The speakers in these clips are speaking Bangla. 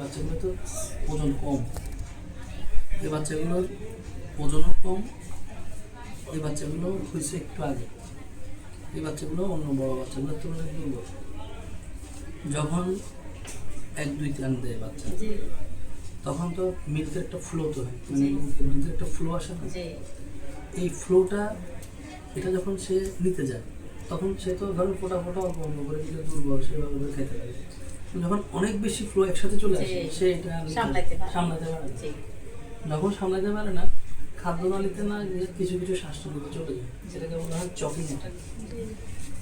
বাচ্চাগুলো তো ওজন কম। এই বাচ্চাগুলোর ওজনও কম। এই বাচ্চাগুলো হয়েছে একটু আগে। এই বাচ্চাগুলো অন্য বড় বাচ্চাগুলোর তুলনায় দুর্বল। যখন এক দুই টান দেয় বাচ্চা তখন তো মিল্কের একটা ফ্লো তো হয়। মানে মিল্কের একটা ফ্লো আসে না? এই ফ্লোটা এটা যখন সে নিতে যায় তখন সে তো ধরুন ফোটা ফোটা অল্প অল্প করে দুর্বল সেভাবে খেতে পারে। যখন অনেক বেশি ফ্লো একসাথে চলে আসে। সে এটা। সামলাতে পারে যখন সামলাতে পারে না খাদ্যনালীতে না কিছু কিছু শ্বাসনালীতে চলে যায় সেটাকে বলা হয় চকিং অ্যাটাক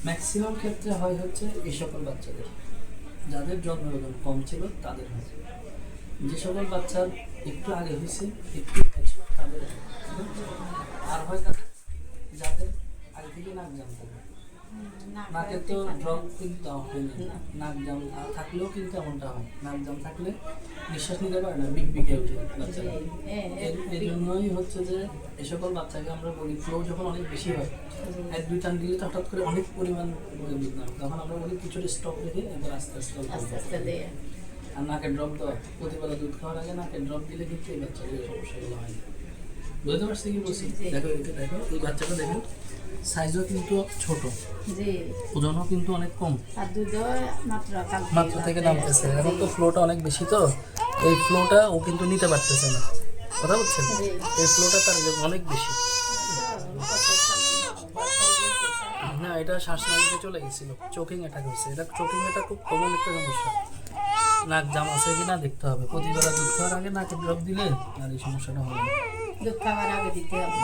ম্যাক্সিমাম ক্ষেত্রে হয় হচ্ছে এই সকল বাচ্চাদের যাদের জন্মের ওজন কম ছিল তাদের হয়। যে সকল বাচ্চার একটু আগে হয়েছে একটু ম্যাচিওর তাদের আর হয় তাদের যাদের আগে থেকে নাক জানতে নাকে তো ড্রপ কিন্তু হয় না না। নাক জাম থাকলেও কিন্তু এমনটা হয়। নাক জাম থাকলে নিঃশ্বাস নিতে পারে না বিগ বিগে উঠে বাচ্চারা। এই জন্যই হচ্ছে যে এই সকল বাচ্চাকে আমরা বলি ফ্লো যখন অনেক বেশি হয় এক দুই টান দিলে তো হঠাৎ করে অনেক পরিমাণ বলে দিতাম তখন আমরা বলি কিছুটা স্টপ রেখে এবার আস্তে আস্তে আস্তে আস্তে দিয়ে। আর নাকে ড্রপ দেওয়া প্রতিবেলা দুধ খাওয়ার আগে নাকে ড্রপ দিলে কিন্তু এই বাচ্চাদের সমস্যাগুলো হয় না। বুঝতে পারছি কি বলছি? দেখো দেখো এই বাচ্চাটা দেখো। সাইজও কিন্তু ছোট। জি। ওজনও কিন্তু অনেক কম। আর দুধও মাত্র মাত্র থেকে নামতেছে। এখন তো ফ্লোটা অনেক বেশি তো এই ফ্লোটা ও কিন্তু নিতে পারতেছে না। কথা বলছেন? এই ফ্লোটা তার অনেক বেশি। না এটা শ্বাসনালীতে চলে গেছিল। চোকিং অ্যাটাক হয়েছে। এটা চোকিং অ্যাটাক খুব কমন একটা সমস্যা। নাক জাম আছে কি না দেখতে হবে। প্রতিবেলা দুধ খাওয়ার আগে নাকে ড্রপ দিলে আর এই সমস্যাটা হবে না। দুধ খাবার আগে দিতে হবে।